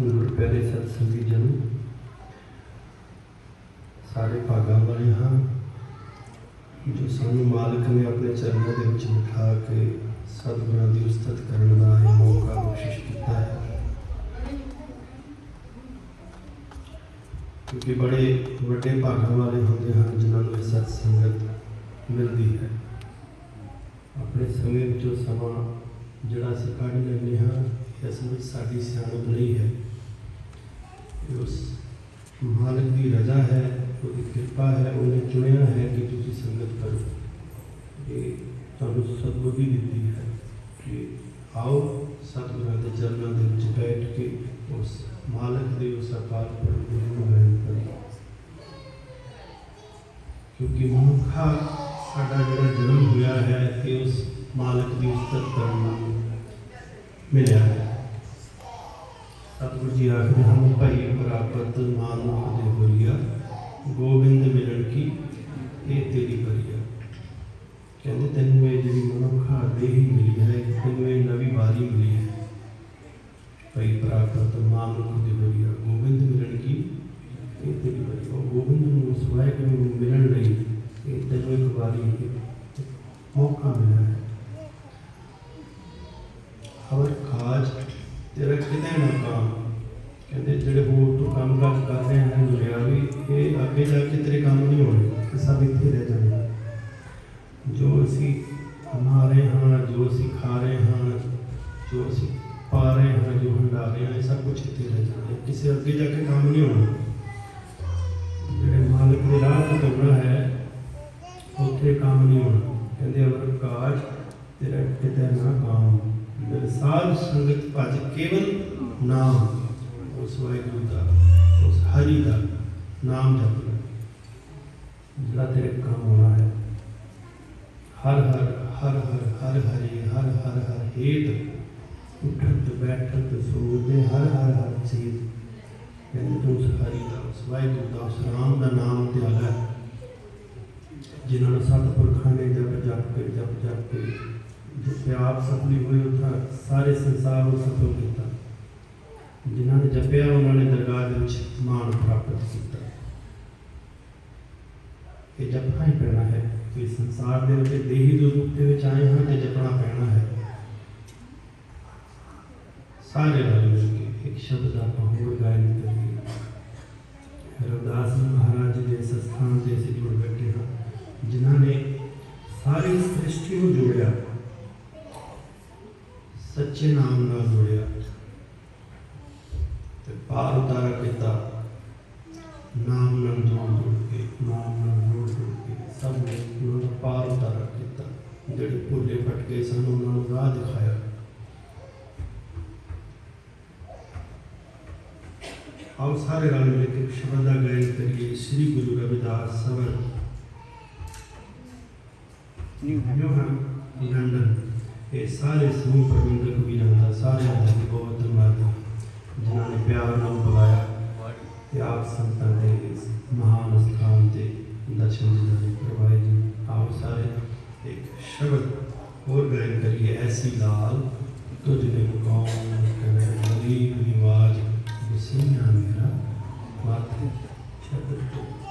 ਗੁਰੂ ਪਿਆਰੇ ਸਤ ਸੰਗੀ ਜਨ ਸਾਰੇ ਭਾਗਾਂ ਵਾਲੇ ਹਾਂ ਜੋ ਸਾਨੂੰ ਮਾਲਕ ਨੇ ਆਪਣੇ ਚਰਨਾਂ ਦੇ ਵਿੱਚ ਬਿਠਾ ਕੇ ਸਤਿਗੁਰਾਂ ਦੀ ਉਸਤਤ ਕਰਨ ਦਾ ਇਹ ਮੌਕਾ ਬਖਸ਼ਿਸ਼ ਕੀਤਾ ਹੈ ਕਿਉਂਕਿ ਬੜੇ ਵੱਡੇ ਭਾਗਾਂ ਵਾਲੇ ਹੁੰਦੇ ਹਨ ਜਿਨ੍ਹਾਂ ਨੂੰ ਇਹ ਸਤ ਸੰਗਤ ਮਿਲਦੀ ਹੈ ਆਪਣੇ ਸਮੇਂ ਵਿੱਚੋਂ ਸਮਾਂ ਜਿਹੜਾ ਅਸੀਂ ਕੱਢ ਲੈਂਦੇ ਹਾਂ ਇਹ ਅਸਲ ਵਿੱਚ ਸਾਡੀ ਸਿਆਣਪ ਨਹੀਂ ਹੈ ਇਹ ਉਸ ਮਾਲਕ ਦੀ ਰਜ਼ਾ ਹੈ ਉਹਦੀ ਕਿਰਪਾ ਹੈ ਉਹਨੇ ਚੁਣਿਆ ਹੈ ਕਿ ਤੁਸੀਂ ਸੰਗਤ ਕਰੋ ਇਹ ਤੁਹਾਨੂੰ ਸਤਬੁੱਧੀ ਦਿੱਤੀ ਹੈ ਕਿ ਆਓ ਸਤਿਗੁਰਾਂ ਦੇ ਚਰਨਾਂ ਦੇ ਵਿੱਚ ਬੈਠ ਕੇ ਉਸ ਮਾਲਕ ਦੇ ਉਸ ਅਕਾਲ ਪੁਰਖ ਦੇ ਨੂੰ ਵੈਣ ਕਰੋ ਕਿਉਂਕਿ ਮਨੁੱਖਾ ਸਾਡਾ ਜਿਹੜਾ ਜਨਮ ਹੋਇਆ ਹੈ ਇਹ ਉਸ ਮਾਲਕ ਦੀ ਉਸਤਤ ਕਰਨ ਨਾਲ ਮਿਲਿਆ ਹੈ ਸਤਿਗੁਰੂ ਜੀ ਆਖਦੇ ਹਨ, ਭਾਈ ਪ੍ਰਾਪਤ ਮਾਨੁਖ ਦੇ ਹੋਰੀਆ ਗੋਬਿੰਦ ਮਿਲਣ ਕੀ, ਇਹ ਤੇਰੀ ਬਰੀਆ ਕਹਿੰਦੇ, ਤੈਨੂੰ ਇਹ ਜਿਹੜੀ ਮਨੁੱਖਾ ਦੇਹੀ ਮਿਲੀ ਹੈ, ਤੈਨੂੰ ਇਹ ਨਵੀਂ ਵਾਰੀ ਮਿਲੀ ਹੈ। ਭਾਈ ਪ੍ਰਾਪਤ ਮਾਨੁਖ ਦੇ ਹੋਰੀਆ ਗੋਬਿੰਦ ਮਿਲਣ ਕੀ, ਇਹ ਤੇਰੀ ਬਰੀਆ ਉਹ ਗੋਬਿੰਦ ਨੂੰ ਉਸ ਵਾਹਿਗੁਰੂ ਨੂੰ ਮਿਲਣ ਲਈ ਇਹ ਤੈਨੂੰ ਇੱਕ ਵਾਰੀ ਇੱਕ ਮੌਕਾ ਮਿਲਿਆ ਹੈ। ਹਵਰ ਖਾਜ ਤੇਰਾ ਕਿਤੇ ਨਾ ਕੰਮ ਕਹਿੰਦੇ ਜਿਹੜੇ ਹੋਰ ਤੋਂ ਕੰਮ ਕਾਜ ਕਰ ਰਹੇ ਹਨ ਦੁਨੀਆ ਵੀ, ਇਹ ਅੱਗੇ ਜਾ ਕੇ ਤੇਰੇ ਕੰਮ ਨਹੀਂ ਹੋਣੇ, ਇਹ ਸਭ ਇੱਥੇ ਰਹਿ ਜਾਣੇ। ਜੋ ਅਸੀਂ ਕਮਾ ਰਹੇ ਹਾਂ, ਜੋ ਅਸੀਂ ਖਾ ਰਹੇ ਹਾਂ, ਜੋ ਅਸੀਂ ਪਾ ਰਹੇ ਹਾਂ, ਜੋ ਹੰਡਾ ਰਹੇ ਹਾਂ, ਇਹ ਸਭ ਕੁਝ ਇੱਥੇ ਰਹਿ ਜਾਣਾ। ਕਿਸੇ ਅੱਗੇ ਜਾ ਕੇ ਕੰਮ ਨਹੀਂ ਹੋਣਾ। ਜਿਹੜੇ ਮਾਲਕ ਦੇ ਰਾਹ ਤੇ ਤੁਰਨਾ ਹੈ, ਉੱਥੇ ਕੰਮ ਨਹੀਂ ਹੋਣਾ। ਕਹਿੰਦੇ ਅਵਰ ਕਾਜ ਤੇਰਾ ਕਿਤੇ ਨਾ ਕੰਮ। ਮੇਰੇ ਸਾਧ ਸੰਗਤ ਭਜ ਕੇਵਲ ਨਾਮ। उस वाहगुरु का उस हरि का नाम जपना। जरा तेरे काम होना है। हर हर हर हर हर, हरे, हर हर हर, हेत। उठत, बैठत, सोते, हर हर हर, चीत। कहते तू उस हरि का उस वाहगुरु का उस राम का नाम त्यागा जिन्होंने सत पुरखा ने जप जप के, जप जप के जप आप सफली हुए उतना सारे संसार को सफल किया ਜਿਨ੍ਹਾਂ ਨੇ ਜਪਿਆ, ਉਹਨਾਂ ਨੇ ਦਰਗਾਹ ਦੇ ਵਿੱਚ ਮਾਣ ਪ੍ਰਾਪਤ ਕੀਤਾ। ਇਹ ਜਪਣਾ ਹੀ ਪੈਣਾ ਹੈ, ਕਿ ਸੰਸਾਰ ਦੇ ਵਿੱਚ ਦੇਹੀ ਦੇ ਰੂਪ ਦੇ ਵਿੱਚ ਆਏ ਹਾਂ ਤੇ ਜਪਣਾ ਪੈਣਾ ਹੈ। ਸਾਰੇ ਰਲ ਮਿਲ ਇੱਕ ਸ਼ਬਦ ਆਪਾਂ ਹੋਰ ਗਾਇਨ ਕਰੀਏ। ਰਵਿਦਾਸ ਮਹਾਰਾਜ ਦੇ ਸਥਾਨ ਤੇ ਅਸੀਂ ਜੁੜ ਬੈਠੇ ਹਾਂ, ਜਿਨ੍ਹਾਂ ਨੇ ਸਾਰੀ ਸ੍ਰਿਸ਼ਟੀ ਨੂੰ ਜੋੜਿਆ, ਸੱਚੇ ਨਾਮ ਨਾਲ ਜੋੜਿਆ। ਪਾਰ ਉਤਾਰਾ ਕੀਤਾ। ਨਾਮ ਨਾਲ ਜੋੜ ਜੋੜ ਕੇ ਨਾਮ ਨਾਲ ਜੋੜ ਜੋੜ ਕੇ ਸਭ ਨੇ ਉਹਨਾਂ ਦਾ ਪਾਰ ਉਤਾਰਾ ਕੀਤਾ। ਜਿਹੜੇ ਭੁੱਲੇ ਭਟਕੇ ਸਨ ਉਹਨਾਂ ਨੂੰ ਰਾਹ ਦਿਖਾਇਆ। ਆਓ ਸਾਰੇ ਰਲ ਮਿਲ ਕੇ ਸ਼ਬਦ ਦਾ ਗਾਇਨ ਕਰੀਏ। ਸ੍ਰੀ ਗੁਰੂ ਰਵਿਦਾਸ ਸਵਰ। ਨਿਊ ਹੈਮ ਲੰਡਨ ਇਹ ਸਾਰੇ ਸਮੂਹ ਪ੍ਰਬੰਧਕ ਵੀਰਾਂ ਦਾ ਸਾਰਿਆਂ ਦਾ ਬਹੁਤ ਧੰਨਵਾਦ। जिन्होंने प्यार नाम बुलाया, कि आप संतान देंगे महान स्थान के दर्शन जिन्होंने करवाए जी आप सारे, एक शब्द और ग्रहण करिए। ऐसी लाल तुझने कौन गरीब रिवाज मेरा माथे शब्द तो